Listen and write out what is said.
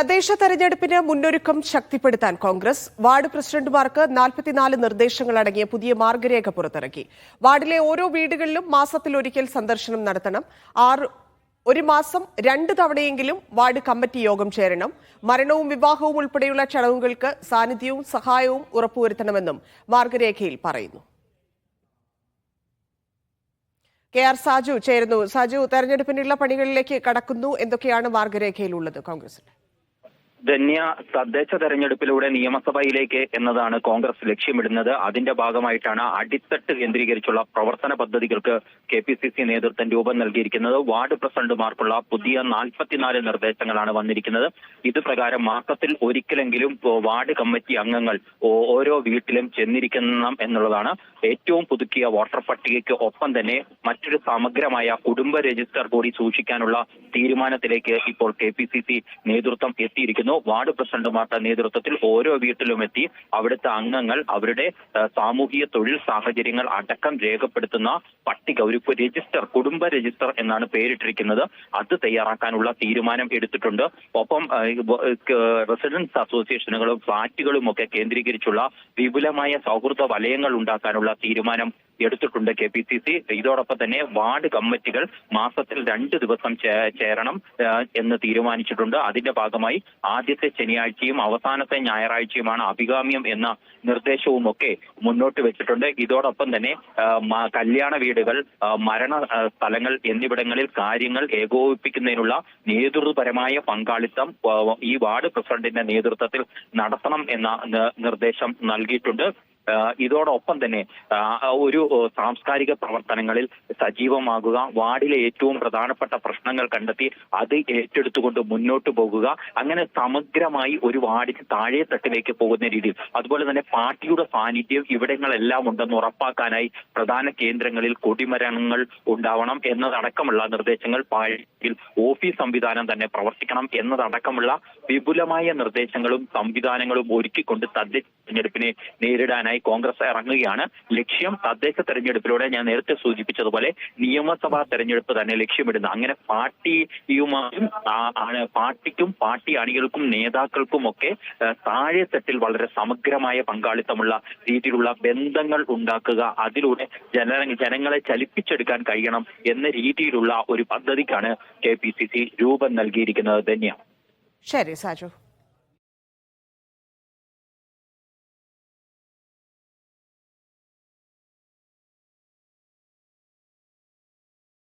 തദ്ദേശ തെരഞ്ഞെടുപ്പിന് മുന്നൊരുക്കം ശക്തിപ്പെടുത്താൻ കോൺഗ്രസ്. വാർഡ് പ്രസിഡന്റുമാർക്ക് നാൽപ്പത്തിനാല് നിർദ്ദേശങ്ങൾ അടങ്ങിയ പുതിയ മാർഗരേഖ പുറത്തിറക്കി. വാർഡിലെ ഓരോ വീടുകളിലും മാസത്തിലൊരിക്കൽ സന്ദർശനം നടത്തണം. ആറ് ഒരു മാസം രണ്ട് തവണയെങ്കിലും വാർഡ് കമ്മിറ്റി യോഗം ചേരണം. മരണവും വിവാഹവും ഉൾപ്പെടെയുള്ള ചടങ്ങുകൾക്ക് സാന്നിധ്യവും സഹായവും ഉറപ്പുവരുത്തണമെന്നും മാർഗരേഖയിൽ പറയുന്നു. കെ ആർ സാജു ചേരുന്നു. സാജു തെരഞ്ഞെടുപ്പിനുള്ള പണികളിലേക്ക് കടക്കുന്നു. എന്തൊക്കെയാണ് മാർഗരേഖയിലുള്ളത് കോൺഗ്രസിന്റെ ധന്യ തദ്ദേശ തെരഞ്ഞെടുപ്പിലൂടെ നിയമസഭയിലേക്ക് എന്നതാണ് കോൺഗ്രസ് ലക്ഷ്യമിടുന്നത്. അതിന്റെ ഭാഗമായിട്ടാണ് അടിത്തട്ട് കേന്ദ്രീകരിച്ചുള്ള പ്രവർത്തന പദ്ധതികൾക്ക് കെ പി സി സി നേതൃത്വം രൂപം നൽകിയിരിക്കുന്നത്. വാർഡ് പ്രസിഡന്റുമാർക്കുള്ള പുതിയ നാൽപ്പത്തിനാല് നിർദ്ദേശങ്ങളാണ് വന്നിരിക്കുന്നത്. ഇത് പ്രകാരം മാസത്തിൽ ഒരിക്കലെങ്കിലും വാർഡ് കമ്മിറ്റി അംഗങ്ങൾ ഓരോ വീട്ടിലും ചെന്നിരിക്കണം എന്നുള്ളതാണ് ഏറ്റവും പുതുക്കിയ വോട്ടർ പട്ടികയ്ക്ക് ഒപ്പം തന്നെ മറ്റൊരു സമഗ്രമായ കുടുംബ രജിസ്റ്റർ കൂടി സൂക്ഷിക്കാനുള്ള തീരുമാനത്തിലേക്ക് ഇപ്പോൾ കെ പി സി സി നേതൃത്വം എത്തിയിരിക്കുന്നു. വാർഡ് പ്രസിഡന്റുമാരുടെ നേതൃത്വത്തിൽ ഓരോ വീട്ടിലും എത്തി അവിടുത്തെ അംഗങ്ങൾ അവരുടെ സാമൂഹിക തൊഴിൽ സാഹചര്യങ്ങൾ അടക്കം രേഖപ്പെടുത്തുന്ന പട്ടിക ഒരു രജിസ്റ്റർ കുടുംബ രജിസ്റ്റർ എന്നാണ് പേരിട്ടിരിക്കുന്നത്. അത് തയ്യാറാക്കാനുള്ള തീരുമാനം എടുത്തിട്ടുണ്ട്. ഒപ്പം റെസിഡൻസ് അസോസിയേഷനുകളും ഫ്ളാറ്റുകളും ഒക്കെ കേന്ദ്രീകരിച്ചുള്ള വിപുലമായ സൗഹൃദ വലയങ്ങൾ ഉണ്ടാക്കാനുള്ള തീരുമാനം എടുത്തിട്ടുണ്ട് കെ പി സി സി. ഇതോടൊപ്പം തന്നെ വാർഡ് കമ്മിറ്റികൾ മാസത്തിൽ രണ്ട് ദിവസം ചേരണം എന്ന് തീരുമാനിച്ചിട്ടുണ്ട്. അതിന്റെ ഭാഗമായി ആദ്യത്തെ ശനിയാഴ്ചയും അവസാനത്തെ ഞായറാഴ്ചയുമാണ് അഭികാമ്യം എന്ന നിർദ്ദേശവും ഒക്കെ മുന്നോട്ട് വെച്ചിട്ടുണ്ട്. ഇതോടൊപ്പം തന്നെ കല്യാണ വീടുകൾ മരണ സ്ഥലങ്ങൾ എന്നിവിടങ്ങളിൽ കാര്യങ്ങൾ ഏകോപിപ്പിക്കുന്നതിനുള്ള നേതൃത്വപരമായ പങ്കാളിത്തം ഈ വാർഡ് പ്രസിഡന്റിന്റെ നേതൃത്വത്തിൽ നടത്തണം എന്ന നിർദ്ദേശം നൽകിയിട്ടുണ്ട്. ഇതോടൊപ്പം തന്നെ ഒരു സാംസ്കാരിക പ്രവർത്തനങ്ങളിൽ സജീവമാകുക വാർഡിലെ ഏറ്റവും പ്രധാനപ്പെട്ട പ്രശ്നങ്ങൾ കണ്ടെത്തി അത് ഏറ്റെടുത്തുകൊണ്ട് മുന്നോട്ട് പോകുക അങ്ങനെ സമഗ്രമായി ഒരു വാർഡിന് താഴെ തട്ടിലേക്ക് പോകുന്ന രീതിയിൽ. അതുപോലെ തന്നെ പാർട്ടിയുടെ സാന്നിധ്യം ഇവിടങ്ങളെല്ലാം ഉണ്ടെന്ന് ഉറപ്പാക്കാനായി പ്രധാന കേന്ദ്രങ്ങളിൽ കൊടിമരണങ്ങൾ ഉണ്ടാവണം എന്നതടക്കമുള്ള നിർദ്ദേശങ്ങൾ പാർട്ടിയിൽ ഓഫീസ് സംവിധാനം തന്നെ പ്രവർത്തിക്കണം എന്നതടക്കമുള്ള വിപുലമായ നിർദ്ദേശങ്ങളും സംവിധാനങ്ങളും ഒരുക്കിക്കൊണ്ട് തദ്ദേശ തെരഞ്ഞെടുപ്പിനെ നേരിടാനായി കോൺഗ്രസ് ഇറങ്ങുകയാണ്. ലക്ഷ്യം തദ്ദേശ തെരഞ്ഞെടുപ്പിലൂടെ ഞാൻ നേരത്തെ സൂചിപ്പിച്ചതുപോലെ നിയമസഭാ തെരഞ്ഞെടുപ്പ് തന്നെ ലക്ഷ്യമിടുന്ന. അങ്ങനെ പാർട്ടിയുമായും ആണ് പാർട്ടിക്കും പാർട്ടി അണികൾക്കും നേതാക്കൾക്കും ഒക്കെ താഴെ താഴെത്തട്ടിൽ വളരെ സമഗ്രമായ പങ്കാളിത്തമുള്ള രീതിയിലുള്ള ബന്ധങ്ങൾ ഉണ്ടാക്കുക അതിലൂടെ ജന ജനങ്ങളെ ചലിപ്പിച്ചെടുക്കാൻ കഴിയണം എന്ന രീതിയിലുള്ള ഒരു പദ്ധതിക്കാണ് കെ പി സി സി രൂപം നൽകിയിരിക്കുന്നത് ശരി സാജു.